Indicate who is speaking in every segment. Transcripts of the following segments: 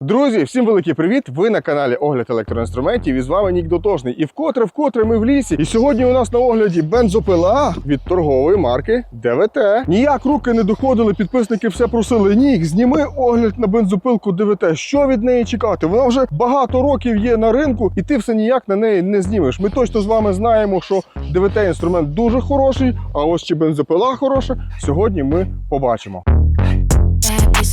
Speaker 1: Друзі, всім великий привіт! Ви на каналі Огляд електроінструментів і з вами Нік Дотошний. І вкотре, вкотре ми в лісі. І сьогодні у нас на огляді бензопила від торгової марки ДВТ. Ніяк руки не доходили, підписники все просили. Нік, зніми огляд на бензопилку ДВТ. Що від неї чекати? Вона вже багато років є на ринку, і ти все ніяк на неї не знімеш. Ми точно з вами знаємо, що ДВТ інструмент дуже хороший, а ось чи бензопила хороша. Сьогодні ми побачимо.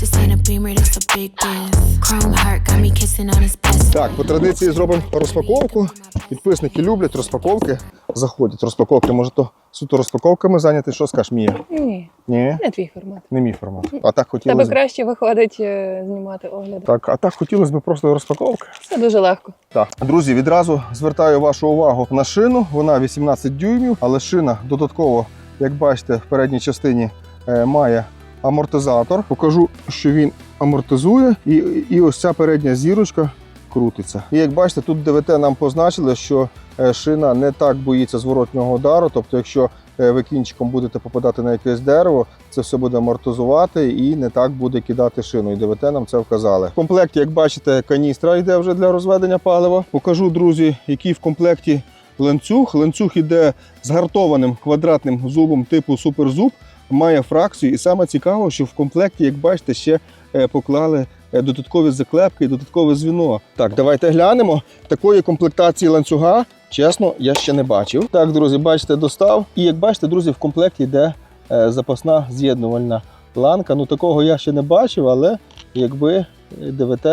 Speaker 2: Bitches in a beamer, that's a big deal. Chrome heart got me kissing on his best.
Speaker 1: Так, по традиції зробимо розпаковку. Підписники люблять розпаковки. Заходять розпаковки. Може, то суто розпаковками зайняти. Що скажеш, Мія?
Speaker 3: Ні,
Speaker 1: Ні,
Speaker 3: не твій формат.
Speaker 1: не мій формат. А так
Speaker 3: Тебе
Speaker 1: хотілося б.
Speaker 3: краще виходить е, знімати огляди.
Speaker 1: Так, а так хотілося б просто розпаковки.
Speaker 3: Це дуже легко.
Speaker 1: Так, друзі, відразу звертаю вашу увагу на шину. Вона 18 дюймів, але шина додатково, як бачите, в передній частині е, має амортизатор. Покажу, що він амортизує, і, і ось ця передня зірочка крутиться. І як бачите, тут ДВТ нам позначили, що е, шина не так боїться зворотнього удару. Тобто, якщо е, ви кінчиком будете попадати на якесь дерево, це все буде амортизувати і не так буде кидати шину. І ДВТ нам це вказали. В комплекті, як бачите, каністра йде вже для розведення палива. Покажу, друзі, який в комплекті ланцюг. Ланцюг іде з гартованим квадратним зубом типу суперзуб, має фракцію. І саме цікаво, що в комплекті, як бачите, ще е, поклали. е, Додаткові заклепки і додаткове звіно. Так, давайте глянемо. Такої комплектації ланцюга, чесно, я ще не бачив. Так, друзі, бачите, достав. І як бачите, друзі, в комплекті йде е, запасна з'єднувальна ланка. Ну такого я ще не бачив, але якби ДВТ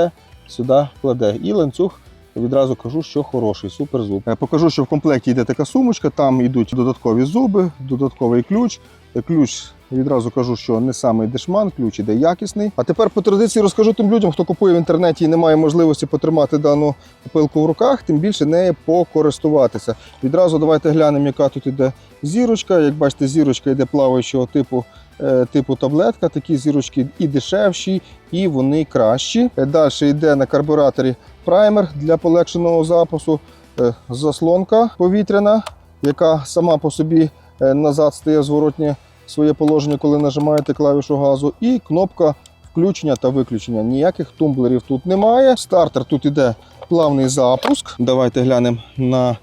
Speaker 1: сюди кладе. І ланцюг відразу кажу, що хороший, супер зуб. Е, Покажу, що в комплекті йде така сумочка, там йдуть додаткові зуби, додатковий ключ. Е, Ключ відразу кажу, що не самий дешман, ключ іде якісний. А тепер по традиції розкажу тим людям, хто купує в інтернеті і не має можливості потримати дану пилку в руках, тим більше нею покористуватися. Відразу давайте глянемо, яка тут іде зірочка. Як бачите, зірочка йде плаваючого типу. е, Типу таблетка, такі зірочки і дешевші, і вони кращі. Далі йде на карбюраторі праймер для полегшеного запусу, е, заслонка повітряна, яка сама по собі е, назад стає зворотнє своє положення, коли нажимаєте клавішу газу, і кнопка включення та виключення. Ніяких тумблерів тут немає. Стартер тут іде плавний запуск. Давайте глянемо на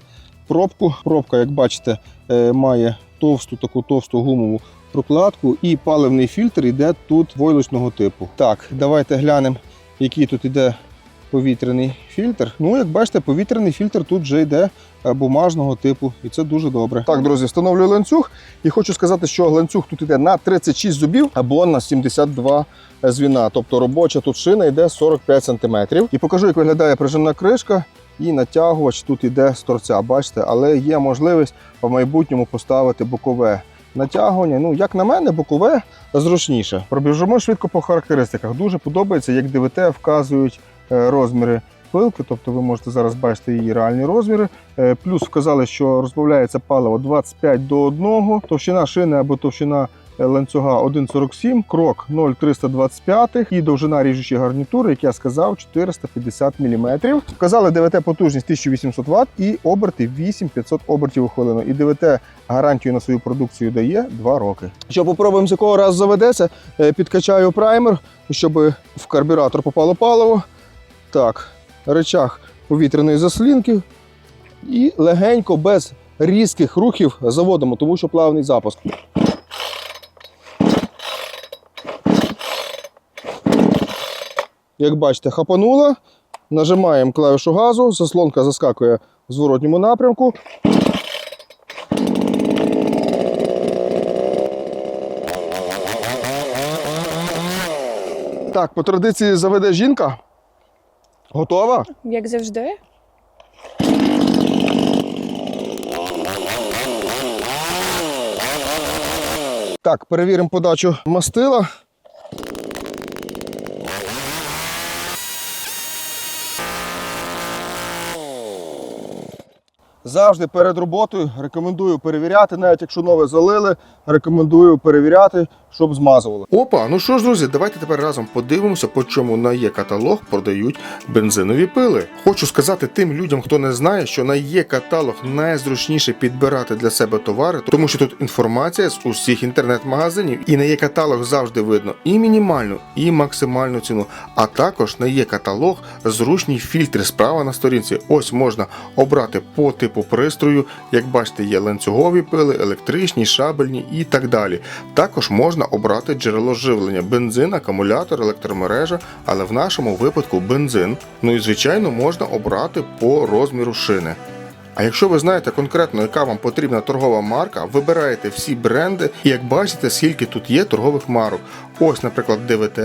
Speaker 1: пробку. Пробка, як бачите, е, має товсту таку товсту гумову прокладку, і паливний фільтр йде тут войлочного типу. Так, давайте глянемо, який тут іде повітряний фільтр. Ну, як бачите, повітряний фільтр тут вже йде е, бумажного типу, і це дуже добре. Так, друзі, встановлюю ланцюг. І хочу сказати, що ланцюг тут йде на 36 зубів або на 72 звіна. Тобто робоча тут шина йде 45 см. І покажу, як виглядає прижимна кришка. І натягувач тут йде з торця, бачите, але є можливість в майбутньому поставити бокове натягування. Ну, як на мене, бокове зручніше. Пробіжимо швидко по характеристиках. Дуже подобається, як ДВТ вказують е, розміри пилки, тобто ви можете зараз бачити її реальні розміри. Е, Плюс вказали, що розбавляється паливо 25 до 1, товщина шини або товщина е, ланцюга 1,47, крок 0,325 і довжина ріжучої гарнітури, як я сказав, 450 мм. Вказали ДВТ потужність 1800 Вт і оберти 8500 обертів у хвилину. І ДВТ гарантію на свою продукцію дає 2 роки. Що попробуємо, з якого разу заведеться, Е, підкачаю праймер, щоб в карбюратор попало паливо. Так, речах повітряної заслінки. І легенько, без різких рухів заводимо, тому що плавний запуск. Як бачите, хапанула. Нажимаємо клавішу газу, заслонка заскакує в зворотньому напрямку. Так, по традиції заведе жінка. Готова?
Speaker 3: Як завжди.
Speaker 1: Так, перевіримо подачу мастила. Завжди перед роботою рекомендую перевіряти, навіть якщо нове залили, рекомендую перевіряти, щоб змазувало. Опа, ну що ж, друзі, давайте тепер разом подивимося, по чому на є каталог продають бензинові пили. Хочу сказати тим людям, хто не знає, що на є каталог найзручніше підбирати для себе товари, тому що тут інформація з усіх інтернет-магазинів, і на є каталог завжди видно і мінімальну, і максимальну ціну. А також на є каталог зручні фільтри справа на сторінці. Ось можна обрати по типу пристрою. Як бачите, є ланцюгові пили, електричні, шабельні і так далі. Також можна обрати джерело живлення: бензин, акумулятор, електромережа, але в нашому випадку бензин. Ну і звичайно можна обрати по розміру шини. А якщо ви знаєте конкретно, яка вам потрібна торгова марка, вибираєте всі бренди, і як бачите, скільки тут є торгових марок. Ось, наприклад, ДВТ,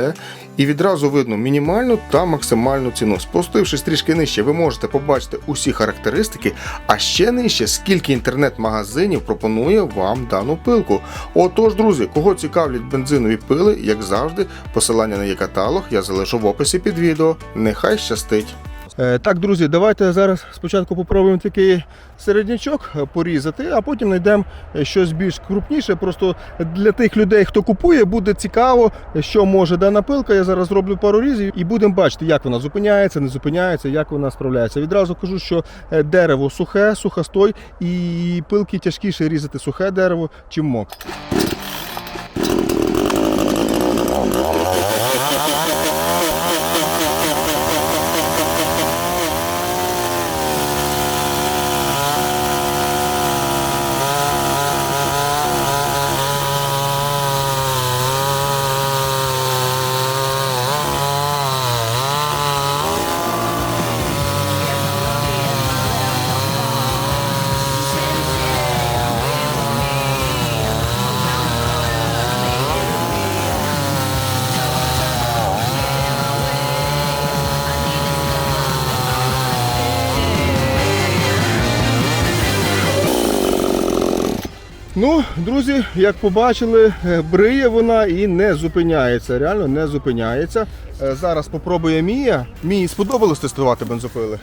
Speaker 1: і відразу видно мінімальну та максимальну ціну. Спустившись трішки нижче, ви можете побачити усі характеристики, а ще нижче, скільки інтернет-магазинів пропонує вам дану пилку. Отож, друзі, кого цікавлять бензинові пили, як завжди, посилання на її каталог я залишу в описі під відео. Нехай щастить! Е, Так, друзі, давайте зараз спочатку попробуємо такий середнячок порізати, а потім знайдемо е, щось більш крупніше. Просто для тих людей, хто купує, буде цікаво, що може дана пилка. Я зараз зроблю пару різів і будемо бачити, як вона зупиняється, не зупиняється, як вона справляється. Відразу кажу, що е, дерево сухе, сухостой, і пилки тяжкіше різати сухе дерево, чим мок. Друзі, як побачили, е, бриє вона і не зупиняється. Реально не зупиняється. Е, Зараз попробує Мія. Мії сподобалось тестувати бензопили.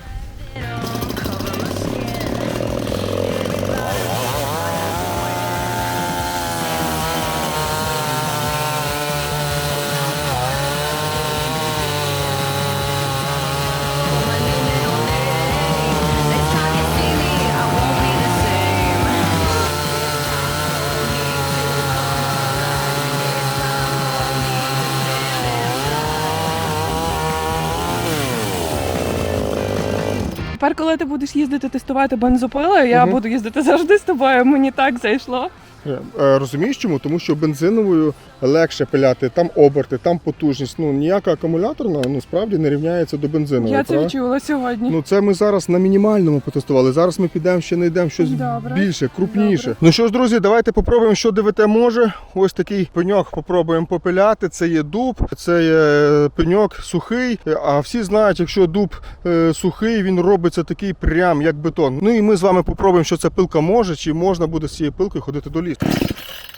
Speaker 3: Тепер, коли ти будеш їздити тестувати бензопили, я буду їздити завжди з тобою. Мені так зайшло.
Speaker 1: Е, е, Розумієш чому? Тому що бензиновою легше пиляти, там оберти, там потужність. Ну ніяка акумуляторна ну справді не рівняється до бензинової.
Speaker 3: я це
Speaker 1: правда?
Speaker 3: відчула сьогодні.
Speaker 1: Ну це ми зараз на мінімальному потестували. Зараз ми підемо ще знайдемо щось
Speaker 3: Добре.
Speaker 1: більше, крупніше.
Speaker 3: Добре.
Speaker 1: Ну що ж, друзі, давайте попробуємо, що ДВТ може. Ось такий пеньок попробуємо попиляти. Це є дуб, це є пеньок сухий. А всі знають, якщо дуб е, сухий, він робиться такий прям як бетон. Ну і ми з вами попробуємо, що ця пилка може, чи можна буде з цією пилкою ходити до лісу.
Speaker 4: Like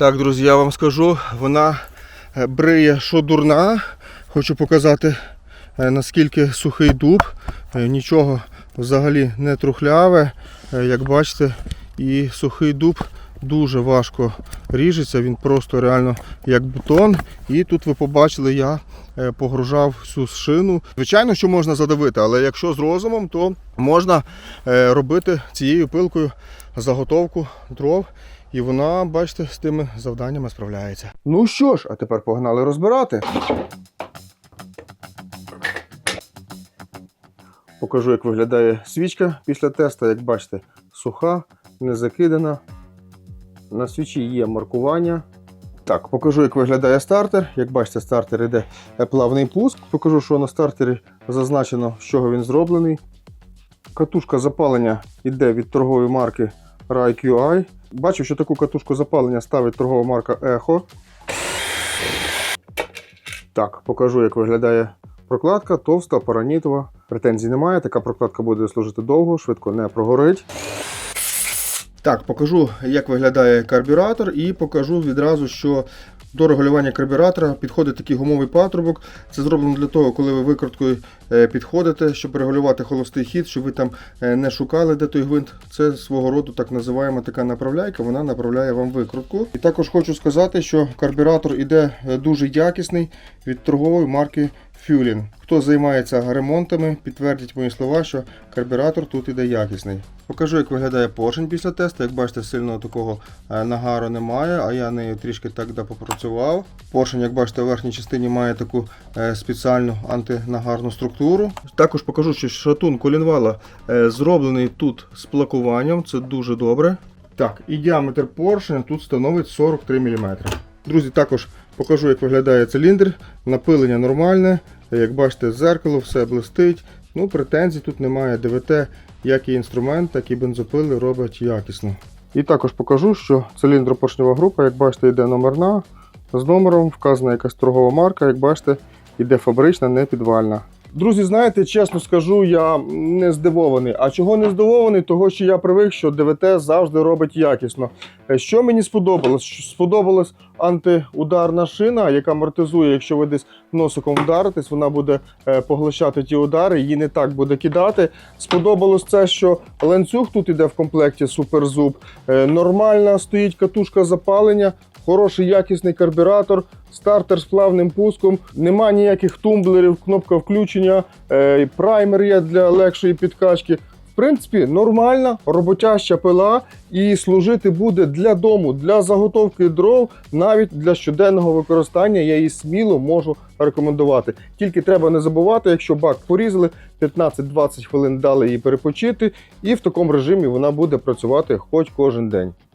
Speaker 1: Так, друзі, я вам скажу, вона е, бриє, що дурна. Хочу показати, е, наскільки сухий дуб. Е, Нічого взагалі не трухляве. Як бачите, і сухий дуб дуже важко ріжеться, він просто реально як бетон. І тут ви побачили, я погружав всю шину. Звичайно, що можна задавити, але якщо з розумом, то можна робити цією пилкою заготовку дров. І вона, бачите, з тими завданнями справляється. Ну що ж, а тепер погнали розбирати. Покажу, як виглядає свічка після теста. Як бачите, суха, не закидана. На свічі є маркування. Так, покажу, як виглядає стартер. Як бачите, стартер йде плавний пуск. Покажу, що на стартері зазначено, з чого він зроблений. Катушка запалення йде від торгової марки RaiQI. Бачу, що таку катушку запалення ставить торгова марка Echo. Так, покажу, як виглядає прокладка, товста, паранітова. Претензій немає. Така прокладка буде служити довго, швидко не прогорить. Так, покажу, як виглядає карбюратор, і покажу відразу, що до регулювання карбюратора підходить такий гумовий патрубок. Це зроблено для того, коли ви викруткою е, підходите, щоб регулювати холостий хід, щоб ви там е, не шукали, де той гвинт. Це свого роду так називаємо така направляйка, вона направляє вам викрутку. І також хочу сказати, що карбюратор іде е, дуже якісний від торгової марки Fuelin. Хто займається ремонтами, підтвердять мої слова, що карбюратор тут іде якісний. Покажу, як виглядає поршень після тесту. Як бачите, сильного такого е, нагару немає, а я нею трішки так да попрацював. Поршень, як бачите, в верхній частині має таку е, спеціальну антинагарну структуру. Також покажу, що шатун колінвала е, зроблений тут з плакуванням, це дуже добре. Так, і діаметр поршня тут становить 43 мм. Друзі, також покажу, як виглядає циліндр. Напилення нормальне. Як бачите, зеркало, все блистить. Ну, претензій тут немає. ДВТ, як і інструмент, так і бензопили робить якісно. І також покажу, що циліндропоршнева група, як бачите, йде номерна з номером, вказана якась торгова марка, як бачите, йде фабрична, не підвальна. Друзі, знаєте, чесно скажу, я не здивований. А чого не здивований? Того, що я привик, що ДВТ завжди робить якісно. Е, Що мені сподобалось? Сподобалась антиударна шина, яка амортизує, якщо ви десь носиком вдаритесь, вона буде е, поглощати ті удари, її не так буде кидати. Сподобалось це, що ланцюг тут іде в комплекті суперзуб. Е, Нормальна стоїть катушка запалення, хороший якісний карбюратор, стартер з плавним пуском, нема ніяких тумблерів, кнопка включення, е, праймер є для легшої підкачки. В принципі, нормальна роботяща пила і служити буде для дому, для заготовки дров, навіть для щоденного використання. Я її сміло можу рекомендувати. Тільки треба не забувати, якщо бак порізали, 15-20 хвилин дали її перепочити, і в такому режимі вона буде працювати хоч кожен день.